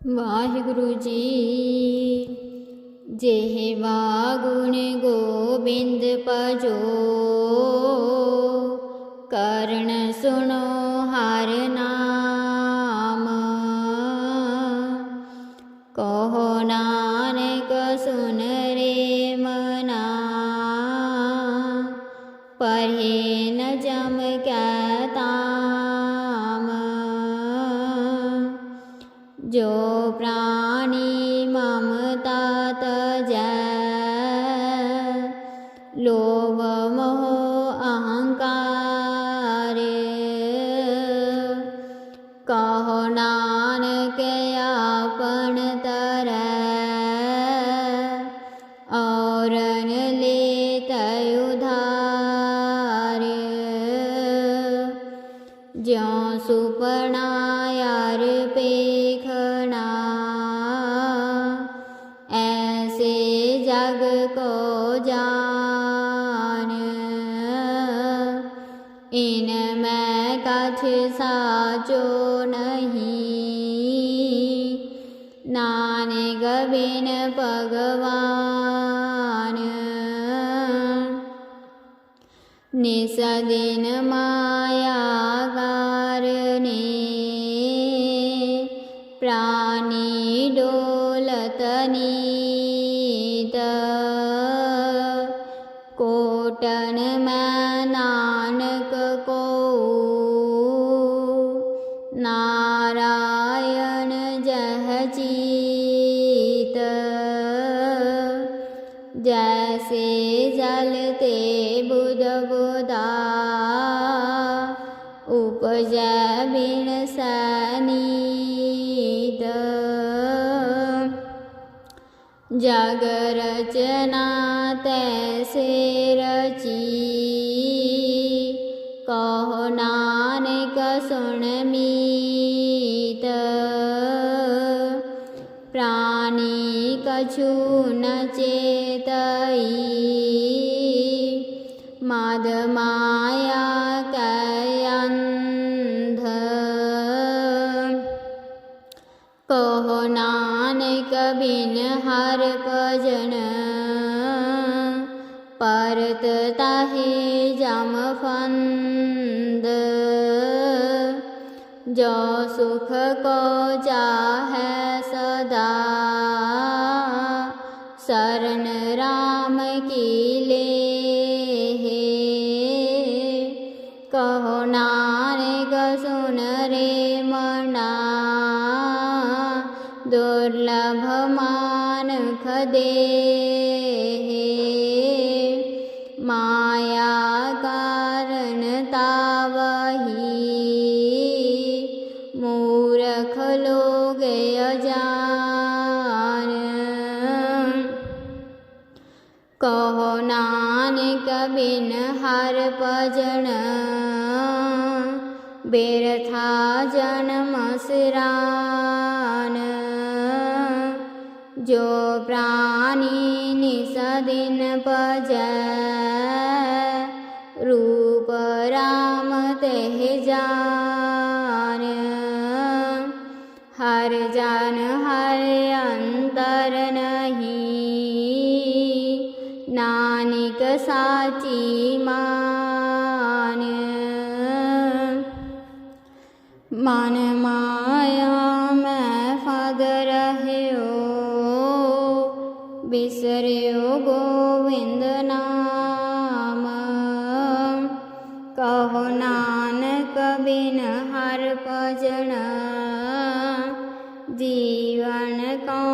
ਵਾਹਿਗੁਰੂ ਜੀ ਜਿਹਵਾ ਗੁਣ ਗੋਬਿੰਦ ਭਜੋ ਕਰਨ ਸੁਣੋ ਹਰ ਨਾਮ ਕਹੋ ਨਾਨਕ ਸੁਨ ਰੇ ਮਨਾ ਪਰਹੇ ਨ ਜਮ ਕੈ जो प्राणी ममता तज लोभमोह अहंकार। कहो नानक अपन तर। और ले तयुधार ज्यों सुपणा यार पे इनमे कछ साचो नहि भगवान निसदिन माया कारणे प्राणी डोलतनीत ਕੋਟਨ ਮੈਂ ਨਾਨਕ ਕੋ ਨਾਰਾਇਣ ਜਹ ਚੀਤ ਜੈਸੇ ਜਲ ਤੇ ਬੁਧ ਬੁਦਾ ਉਪਜੈ ਬਿਨ ਸਨੀਤ जगरचना तैसे रची। कहो नानक सुन मीत। प्राणी कछु न चेतई। मद माया चेत कहो ना बिन हर भजन परताहि जमफन्द जो सुख को चाहे सदा। शरण राम की ले कहो ना दुर्लभमानखदेः मायाकारणतावहि हे माया कारणता बहि मूरख लोगानहनानि हर पजन विरथा जन्मसरा जो प्राणी निसदिन पज। रूप राम रामते जान। हर जान हर अंतर नहीं। नानक साची मान। मन मान ਬਿਨ ਹਰ ਭਜਨ ਜੀਵਨ ਕਾ